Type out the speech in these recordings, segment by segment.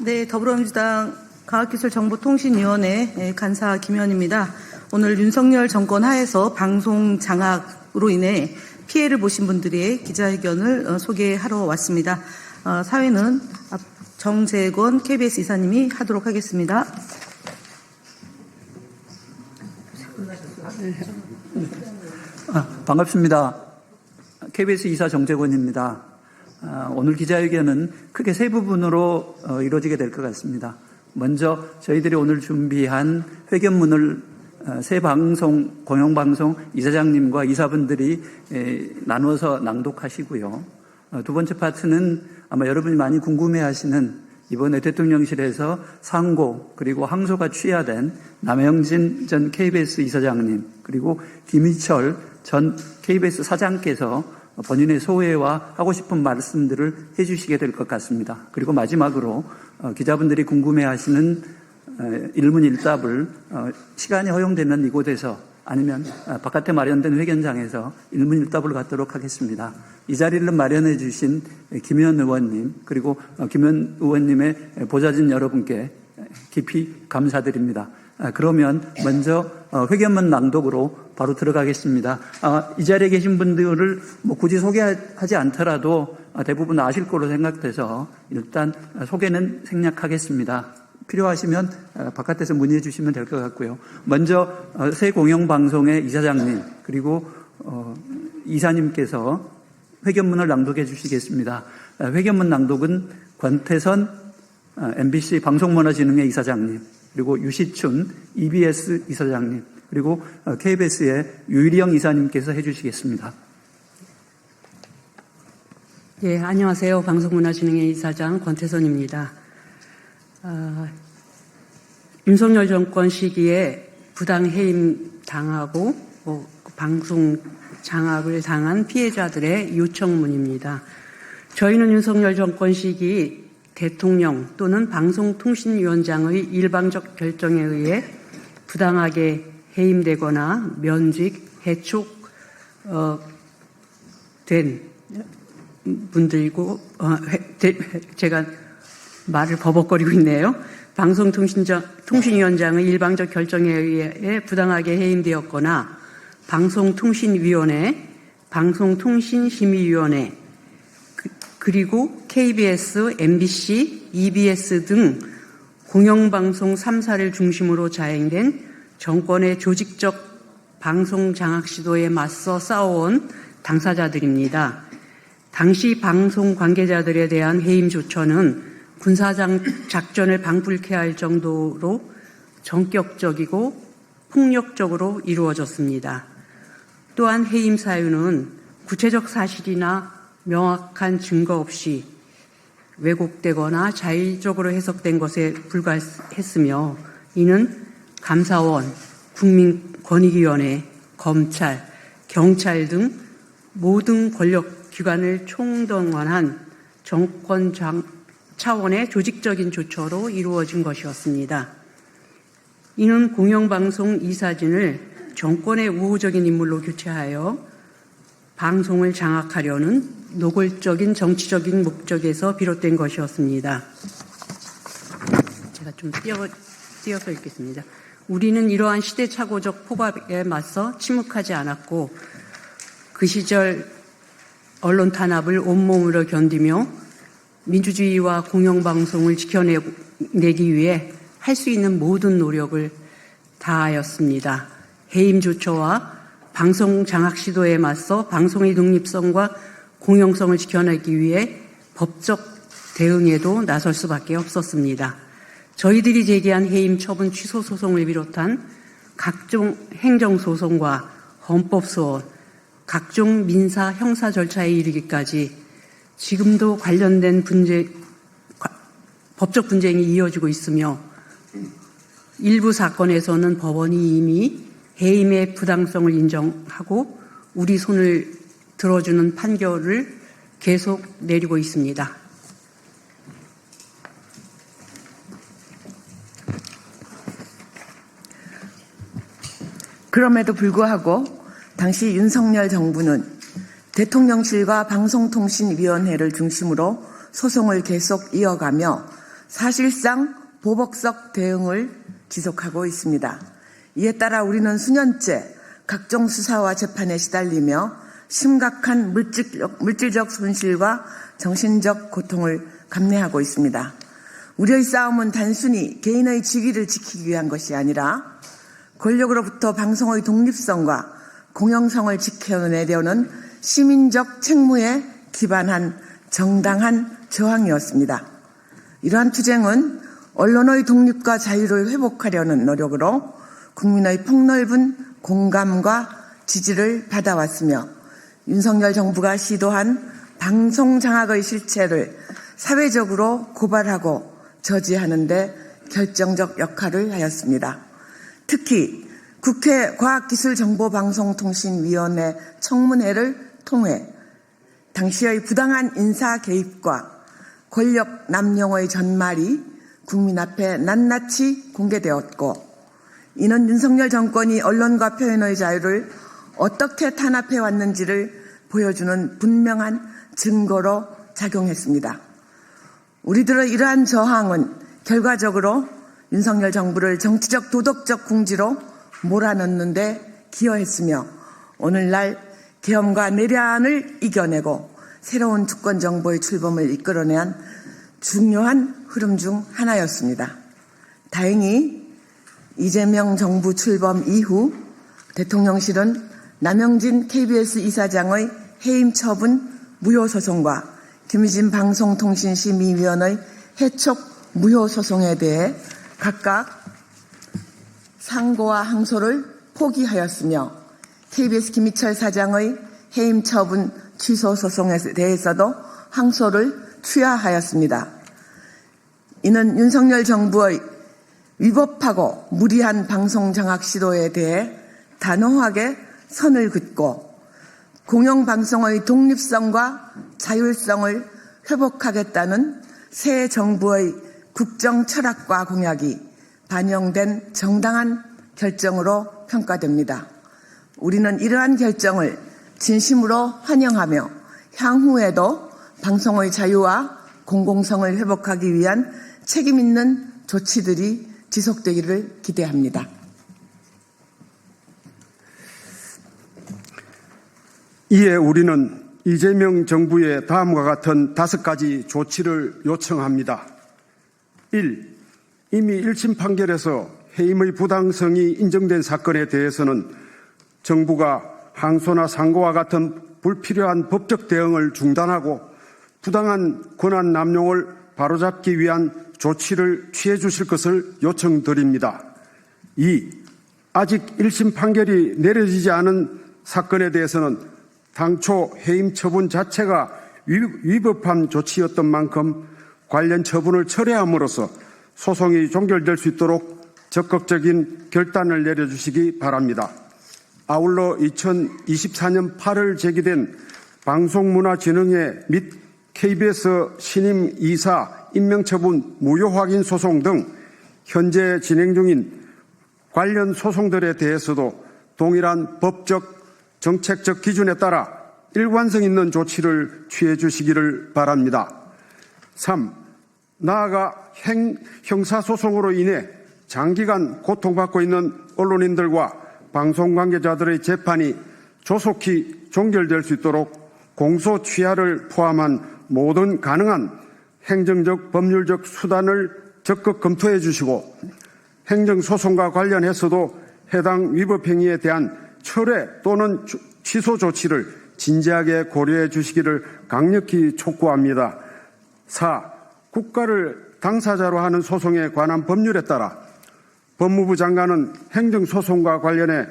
네, 더불어민주당 과학기술정보통신위원회 예, 간사 김현입니다. 오늘 윤석열 정권 하에서 방송 장악으로 인해 피해를 보신 분들의 기자회견을 어, 소개하러 왔습니다. 어, 사회는 앞- 정재권 KBS 이사님이 하도록 하겠습니다. 아, 반갑습니다. KBS 이사 정재권입니다. 아, 오늘 기자회견은 크게 세 부분으로 어, 이루어지게 될 것 같습니다. 먼저 저희들이 오늘 준비한 회견문을 어, 새 방송, 공영방송 이사장님과 이사분들이 에, 나누어서 낭독하시고요. 어, 두 번째 파트는 아마 여러분이 많이 궁금해 하시는 이번에 대통령실에서 상고 그리고 항소가 취하된 남영진 전 KBS 이사장님 그리고 김희철 전 KBS 사장께서 본인의 소회와 하고 싶은 말씀들을 해주시게 될 것 같습니다. 그리고 마지막으로 어, 기자분들이 궁금해하시는 어, 일문일답을 어, 시간이 허용되면 이곳에서 아니면 어, 바깥에 마련된 회견장에서 일문일답을 갖도록 하겠습니다. 이 자리를 마련해 주신 김현 의원님 그리고 어, 김현 의원님의 보좌진 여러분께 깊이 감사드립니다. 아, 그러면 먼저 어, 회견문 낭독으로 바로 들어가겠습니다. 아, 이 자리에 계신 분들을 뭐 굳이 소개하지 않더라도 아, 대부분 아실 거로 생각돼서 일단 아, 소개는 생략하겠습니다. 필요하시면 어, 바깥에서 문의해 주시면 될 것 같고요. 먼저 어, 새 공영방송의 이사장님 그리고 어, 이사님께서 회견문을 낭독해 주시겠습니다. 어, 회견문 낭독은 권태선 어, MBC 방송문화진흥회 이사장님 그리고 유시춘 EBS 이사장님 그리고 어, KBS의 유일영 이사님께서 해주시겠습니다. 예, 안녕하세요. 방송문화진흥회 이사장 권태선입니다. 아, 윤석열 정권 시기에 부당 해임 당하고 어, 방송 장악을 당한 피해자들의 요청문입니다. 저희는 윤석열 정권 시기 대통령 또는 방송통신위원장의 일방적 결정에 의해 부당하게 해임되거나 면직, 해촉, 어, 된 분들이고 어, 제가 말을 버벅거리고 있네요. 방송통신장, 통신위원장의 일방적 결정에 의해 부당하게 해임되었거나 방송통신위원회, 방송통신심의위원회, 그- 그리고 KBS, MBC, EBS 등 공영방송 3사를 중심으로 자행된 정권의 조직적 방송 장악 시도에 맞서 싸워온 당사자들입니다. 당시 방송 관계자들에 대한 해임 조처는 군사장 작전을 방불케 할 정도로 전격적이고 폭력적으로 이루어졌습니다. 또한 해임 사유는 구체적 사실이나 명확한 증거 없이 왜곡되거나 자의적으로 해석된 것에 불과했으며 이는 감사원, 국민권익위원회, 검찰, 경찰 등 모든 권력 기관을 총동원한 정권 장- 차원의 조직적인 조처로 이루어진 것이었습니다. 이는 공영방송 이사진을 정권의 우호적인 인물로 교체하여 방송을 장악하려는 노골적인 정치적인 목적에서 비롯된 것이었습니다. 제가 좀 띄어, 띄어서 읽겠습니다. 우리는 이러한 시대착오적 포박에 맞서 침묵하지 않았고 그 시절 언론 탄압을 온몸으로 견디며 민주주의와 공영방송을 지켜내기 위해 할 수 있는 모든 노력을 다하였습니다. 해임 조처와 방송 장악 시도에 맞서 방송의 독립성과 공영성을 지켜내기 위해 법적 대응에도 나설 수밖에 없었습니다. 저희들이 제기한 해임 처분 취소 소송을 비롯한 각종 행정 소송과 헌법 소원, 각종 민사 형사 절차에 이르기까지 지금도 관련된 분쟁, 과- 법적 분쟁이 이어지고 있으며 일부 사건에서는 법원이 이미 해임의 부당성을 인정하고 우리 손을 들어주는 판결을 계속 내리고 있습니다. 그럼에도 불구하고 당시 윤석열 정부는 대통령실과 방송통신위원회를 중심으로 소송을 계속 이어가며 사실상 보복적 대응을 지속하고 있습니다. 이에 따라 우리는 수년째 각종 수사와 재판에 시달리며 심각한 물질적, 물질적 손실과 정신적 고통을 감내하고 있습니다. 우리의 싸움은 단순히 개인의 직위를 지키기 위한 것이 아니라 권력으로부터 방송의 독립성과 공영성을 지켜내려는 시민적 책무에 기반한 정당한 저항이었습니다. 이러한 투쟁은 언론의 독립과 자유를 회복하려는 노력으로 국민의 폭넓은 공감과 지지를 받아왔으며 윤석열 정부가 시도한 방송 장악의 실체를 사회적으로 고발하고 저지하는데 결정적 역할을 하였습니다. 특히 국회 과학기술정보방송통신위원회 청문회를 통해 당시의 부당한 인사 개입과 권력 남용의 전말이 국민 앞에 낱낱이 공개되었고 이는 윤석열 정권이 언론과 표현의 자유를 어떻게 탄압해 왔는지를 보여주는 분명한 증거로 작용했습니다. 우리들의 이러한 저항은 결과적으로 윤석열 정부를 정치적 도덕적 궁지로 몰아넣는데 기여했으며 오늘날 계엄과 내란을 이겨내고 새로운 주권 정보의 출범을 이끌어낸 중요한 흐름 중 하나였습니다. 다행히 이재명 정부 출범 이후 대통령실은 남영진 KBS 이사장의 해임 처분 무효 소송과 김희진 방송통신심의위원의 해촉 무효 소송에 대해 각각 상고와 항소를 포기하였으며 KBS 김희철 사장의 해임 처분 취소 소송에 대해서도 항소를 취하하였습니다. 이는 윤석열 정부의 위법하고 무리한 방송 장악 시도에 대해 단호하게 선을 긋고 공영방송의 독립성과 자율성을 회복하겠다는 새 정부의 국정 철학과 공약이 반영된 정당한 결정으로 평가됩니다. 우리는 이러한 결정을 진심으로 환영하며 향후에도 방송의 자유와 공공성을 회복하기 위한 책임 있는 조치들이 지속되기를 기대합니다. 이에 우리는 이재명 정부의 다음과 같은 다섯 가지 조치를 요청합니다. 1. 이미 1심 판결에서 해임의 부당성이 인정된 사건에 대해서는 정부가 항소나 상고와 같은 불필요한 법적 대응을 중단하고 부당한 권한 남용을 바로잡기 위한 조치를 취해 주실 것을 요청드립니다. 2. 아직 1심 판결이 내려지지 않은 사건에 대해서는 당초 해임 처분 자체가 위법한 조치였던 만큼 관련 처분을 철회함으로써 소송이 종결될 수 있도록 적극적인 결단을 내려주시기 바랍니다. 아울러 2024년 8월 제기된 방송문화진흥회 및 KBS 신임 이사 임명처분 무효 확인 소송 등 현재 진행 중인 관련 소송들에 대해서도 동일한 법적 정책적 기준에 따라 일관성 있는 조치를 취해 주시기를 바랍니다. 3. 나아가 행, 형사소송으로 인해 장기간 고통받고 있는 언론인들과 방송 관계자들의 재판이 조속히 종결될 수 있도록 공소 취하를 포함한 모든 가능한 행정적 법률적 수단을 적극 검토해 주시고 행정소송과 관련해서도 해당 위법 행위에 대한 철회 또는 취소 조치를 진지하게 고려해 주시기를 강력히 촉구합니다. 4. 국가를 당사자로 하는 소송에 관한 법률에 따라 법무부 장관은 행정소송과 관련해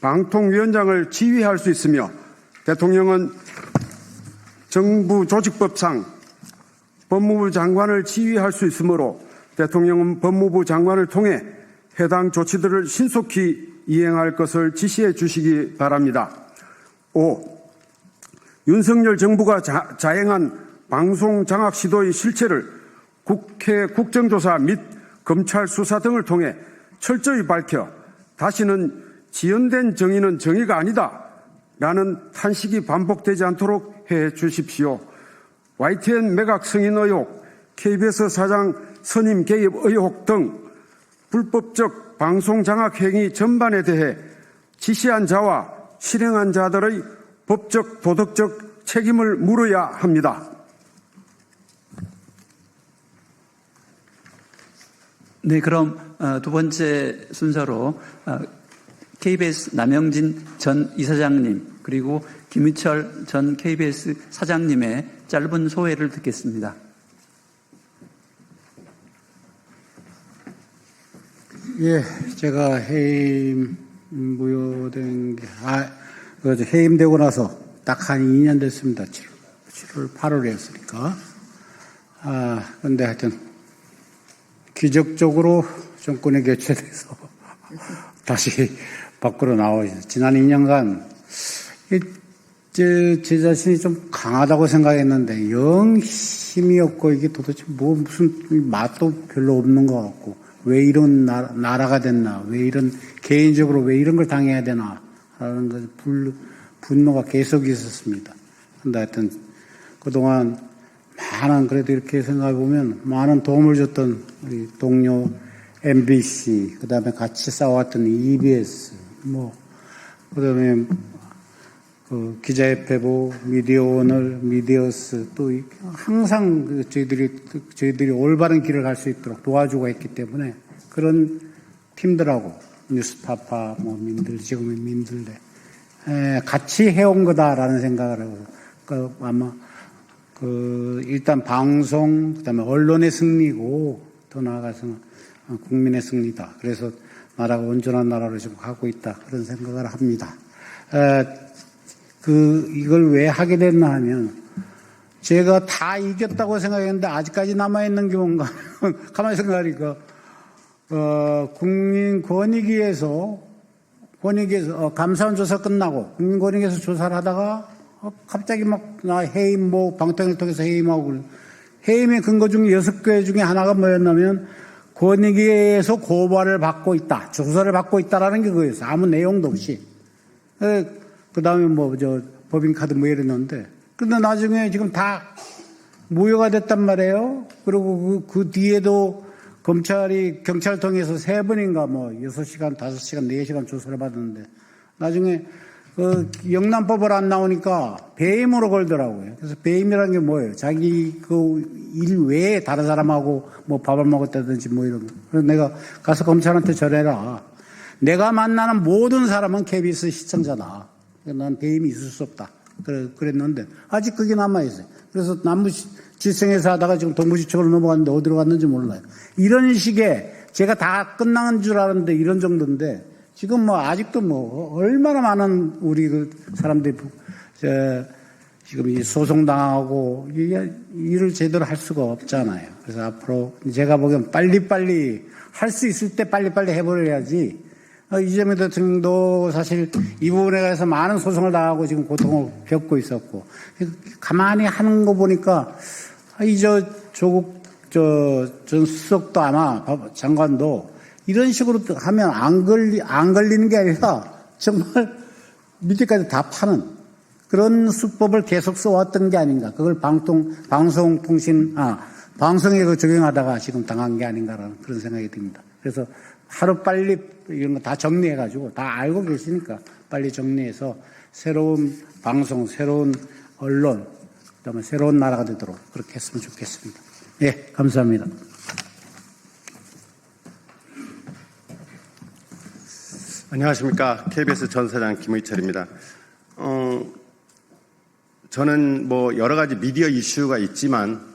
방통위원장을 지휘할 수 있으며 대통령은 정부 조직법상 법무부 장관을 지휘할 수 있으므로 대통령은 법무부 장관을 통해 해당 조치들을 신속히 이행할 것을 지시해 주시기 바랍니다. 5. 윤석열 정부가 자, 자행한 방송 장악 시도의 실체를 국회 국정조사 및 검찰 수사 등을 통해 철저히 밝혀 다시는 지연된 정의는 정의가 아니다. 라는 탄식이 반복되지 않도록 해 주십시오. YTN 매각 승인 의혹, KBS 사장 선임 개입 의혹 등 불법적 방송 장악 행위 전반에 대해 지시한 자와 실행한 자들의 법적 도덕적 책임을 물어야 합니다. 네, 그럼 어, 두 번째 순서로 어, KBS 남영진 전 이사장님 그리고 김희철 전 KBS 사장님의 짧은 소회를 듣겠습니다. 예, 제가 해임 무효된 게, 아, 그 해임되고 나서 딱 한 2년 됐습니다. 7, 7월, 8월이었으니까. 아, 근데 하여튼, 기적적으로 정권이 교체돼서 다시 밖으로 있어요. 지난 2년간, 이, 제, 제 자신이 좀 강하다고 생각했는데, 영 힘이 없고, 이게 도대체 뭐, 무슨 맛도 별로 없는 것 같고, 왜 이런 나라, 나라가 됐나, 왜 이런, 개인적으로 왜 이런 걸 당해야 되나, 라는 그 불, 분노가 계속 있었습니다. 근데 하여튼, 그동안 많은, 그래도 이렇게 생각해 보면, 많은 도움을 줬던 우리 동료 MBC, 그 다음에 같이 싸웠던 EBS, 뭐, 그 다음에 그 기자협회보, 미디어 오늘, 미디어스 또 이- 항상 그 저희들이 저희들이 올바른 길을 갈 수 있도록 도와주고 했기 때문에 그런 팀들하고 뉴스타파, 뭐 민들 지금의 민들레 에, 같이 해온 거다라는 생각을 하고 그 아마 그 일단 방송 그다음에 언론의 승리고 더 나아가서 어, 국민의 승리다. 그래서 나라가 온전한 나라로 지금 가고 있다 그런 생각을 합니다. 에, 그 이걸 왜 하게 됐나 하면 제가 다 이겼다고 생각했는데 아직까지 남아 있는 게 뭔가 가만히 생각하니까 어, 국민 권익위에서 권익위에서 어, 감사원 조사 끝나고 국민 권익위에서 조사를 하다가 어, 갑자기 막 나 해임 뭐 방통위를 통해서 해임하고. 해임의 근거 중에 여섯 개 중에 하나가 뭐였냐면 권익위에서 고발을 받고 있다 조사를 받고 있다라는 게 그거였어 아무 내용도 없이 그 다음에 뭐, 저, 법인카드 뭐 이랬는데. 근데 나중에 지금 다 무효가 됐단 말이에요. 그리고 그, 그 뒤에도 검찰이 경찰 통해서 세 번인가 뭐, 여섯 시간, 다섯 시간, 네 시간 조사를 받았는데. 나중에 그 영남법을 안 나오니까 배임으로 걸더라고요. 그래서 배임이라는 게 뭐예요? 자기 그 일 외에 다른 사람하고 뭐 밥을 먹었다든지 뭐 이런 거. 그래서 내가 가서 검찰한테 전해라. 내가 만나는 모든 사람은 KBS 시청자다. 난 배임이 있을 수 없다. 그랬는데, 아직 그게 남아있어요. 그래서 남부지청에서 하다가 지금 동부지청으로 넘어갔는데 어디로 갔는지 몰라요. 이런 식의, 제가 다 끝난 줄 알았는데 이런 정도인데, 지금 뭐 아직도 뭐, 얼마나 많은 우리 그 사람들이, 저, 지금 이 소송당하고, 일을 제대로 할 수가 없잖아요. 그래서 앞으로 제가 보기엔 빨리빨리 할 수 있을 때 빨리빨리 해버려야지, 어, 이재명 대통령도 사실 이 부분에 대해서 많은 소송을 당하고 지금 고통을 겪고 있었고 가만히 하는 거 보니까 아, 이저 조국 저 전 수석도 아마 법- 장관도 이런 식으로 하면 안 걸리 안 걸리는 게 아니라 정말 밑에까지 다 파는 그런 수법을 계속 써왔던 게 아닌가. 그걸 방통 방송통신 아 방송에 그 적용하다가 지금 당한 게 아닌가라는 그런 생각이 듭니다. 그래서 하루 빨리 이런 거 다 정리해가지고 다 알고 계시니까 빨리 정리해서 새로운 방송, 새로운 언론, 그다음에 새로운 나라가 되도록 그렇게 했으면 좋겠습니다. 예, 감사합니다. 안녕하십니까. KBS 전 사장 김의철입니다. 어, 저는 뭐 여러 가지 미디어 이슈가 있지만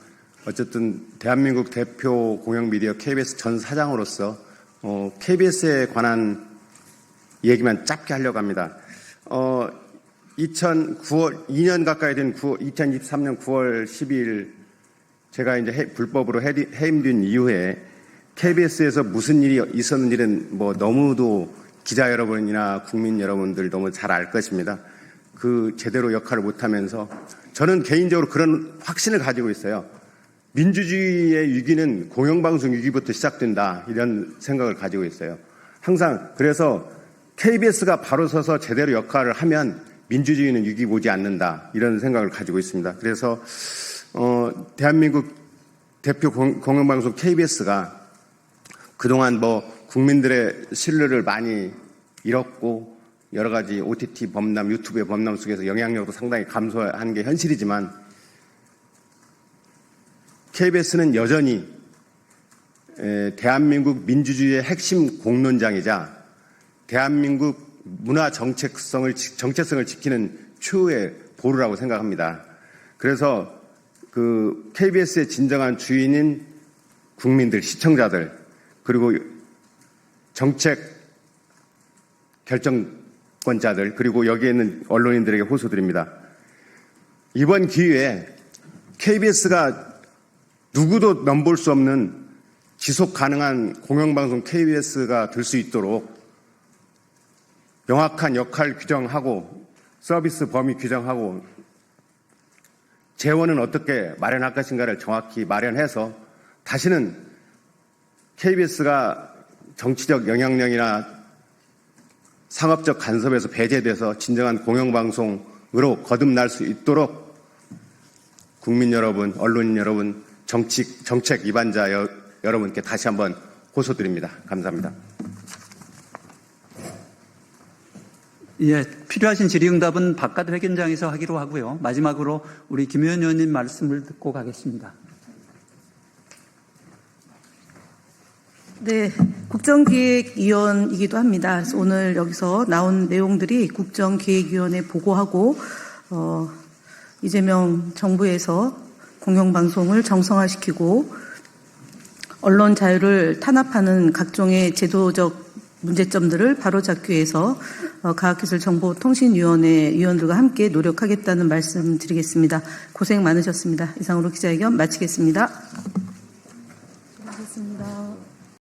어쨌든 대한민국 대표 공영 미디어 KBS 전 사장으로서 어, KBS에 관한 얘기만 짧게 하려고 합니다. 어, 2009월 2년 가까이 된 9, 2023년 9월 12일 제가 이제 해- 불법으로 해임된 이후에 KBS에서 무슨 일이 있었는지는 뭐 너무도 기자 여러분이나 국민 여러분들 너무 잘 알 것입니다. 그 제대로 역할을 못하면서 저는 개인적으로 그런 확신을 가지고 있어요. 민주주의의 위기는 공영방송 위기부터 시작된다 이런 생각을 가지고 있어요. 항상 그래서 KBS가 바로 서서 제대로 역할을 하면 민주주의는 위기 오지 않는다 이런 생각을 가지고 있습니다. 그래서 어, 대한민국 대표 공- 공영방송 KBS가 그동안 뭐 국민들의 신뢰를 많이 잃었고 여러 가지 OTT 범람, 유튜브의 범람 속에서 영향력도 상당히 감소한 게 현실이지만 KBS는 여전히 에, 대한민국 민주주의의 핵심 공론장이자 대한민국 문화 정책성을 지- 정체성을 지키는 최후의 보루라고 생각합니다. 그래서 그 KBS의 진정한 주인인 국민들, 시청자들 그리고 정책 결정권자들 그리고 여기에 있는 언론인들에게 호소드립니다. 이번 기회에 KBS가 누구도 넘볼 수 없는 지속 가능한 공영방송 KBS가 될 수 있도록 명확한 역할 규정하고 서비스 범위 규정하고 재원은 어떻게 마련할 것인가를 정확히 마련해서 다시는 KBS가 정치적 영향력이나 상업적 간섭에서 배제돼서 진정한 공영방송으로 거듭날 수 있도록 국민 여러분, 언론인 여러분, 정치, 정책 위반자 여, 여러분께 다시 한번 호소드립니다. 감사합니다. 예, 필요하신 질의응답은 바깥 회견장에서 하기로 하고요. 마지막으로 우리 김의원 의원님 말씀을 듣고 가겠습니다. 네, 국정기획위원이기도 합니다. 그래서 오늘 여기서 나온 내용들이 국정기획위원회 보고하고 어, 이재명 정부에서 공영방송을 정상화시키고 언론 자유를 탄압하는 각종의 제도적 문제점들을 바로잡기 위해서 어, 과학기술정보통신위원회 위원들과 함께 노력하겠다는 말씀 드리겠습니다. 고생 많으셨습니다. 이상으로 기자회견 마치겠습니다.